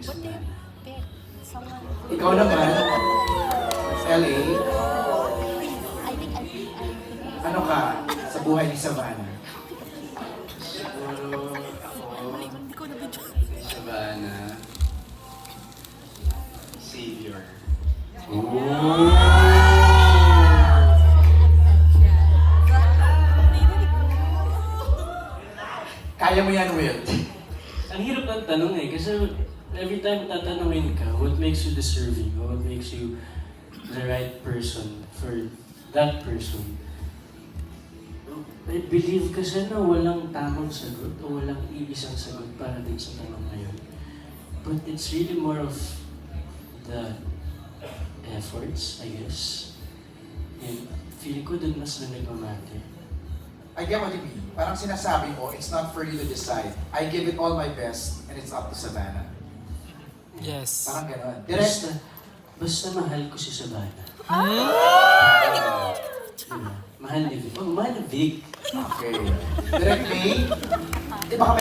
What do you pick? Someone Ikaw naman, LA, I think I pick, I pick. ano ka sa buhay ni Savannah? Siguro ako, Hindi ko na-video. Savannah, Savior. Kaya mo yan, Will. Ang hirap ng tanong eh, kasi every time tatanungin ka, what makes you deserving, or what makes you the right person for that person. I believe kasi na walang tamang sagot o walang iisang sagot para din sa tanong na yun. But it's really more of the efforts, I guess. And feeling ko dun mas na nagmamate. I get what you mean. Parang sinasabi mo, it's not for you to decide. I give it all my best, and it's up to Savannah. Yes. Parang gano'n. Direct, Basta, basta mahal ko si Savannah. Diba? Mahal ni Vic. Oh, mahal ni Vic. okay. Direct May, di ba kami